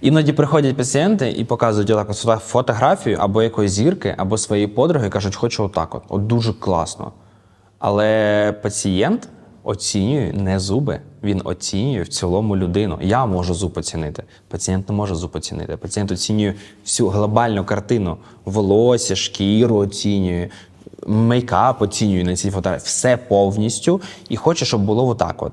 Іноді приходять пацієнти і показують отак от фотографію або якоїсь зірки, або своєї подруги, і кажуть, хочу отак от. От дуже класно. Але пацієнт оцінює не зуби, він оцінює в цілому людину. Я можу зуб оцінити. Пацієнт не може зуб оцінити. Пацієнт оцінює всю глобальну картину. Волосся, шкіру оцінює, мейкап оцінює на цій фотографії. Все повністю і хоче, щоб було отак. От.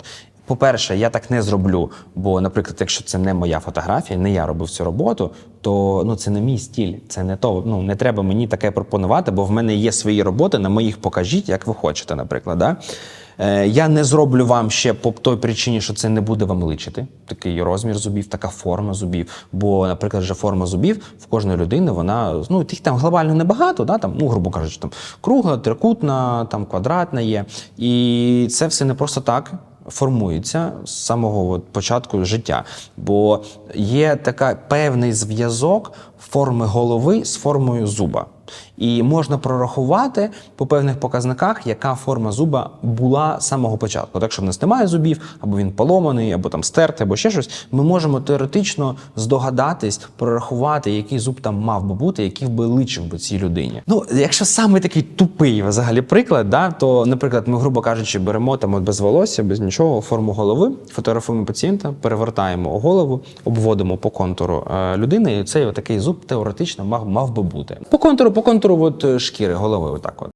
По-перше, я так не зроблю, бо, наприклад, якщо це не моя фотографія, не я робив цю роботу, то ну це не мій стіль, це не то. Ну не треба мені таке пропонувати, бо в мене є свої роботи, на моїх покажіть, як ви хочете, наприклад. Да? Е, я не зроблю вам ще по той причині, що це не буде вам личити. Такий розмір зубів, така форма зубів. Бо, наприклад, вже форма зубів в кожної людини, вона ну їх там глобально небагато, да? там, ну, грубо кажучи, там кругла, трикутна, там квадратна є. І це все не просто так формується з самого от початку життя. Бо є така певний зв'язок форми голови з формою зуба. І можна прорахувати по певних показниках, яка форма зуба була з самого початку. Так, що в нас немає зубів, або він поломаний, або там стертий, або ще щось. Ми можемо теоретично здогадатись, прорахувати, який зуб там мав би бути, який би личив би цій людині. Ну, якщо саме такий тупий взагалі приклад, да, то, наприклад, ми, грубо кажучи, беремо там от без волосся, без нічого, форму голови, фотографуємо пацієнта, перевертаємо голову, обводимо по контуру е, людини, і цей отакий зуб теоретично мав, мав би бути. По контуру, по контуру от, е, шкіри голови, отак от.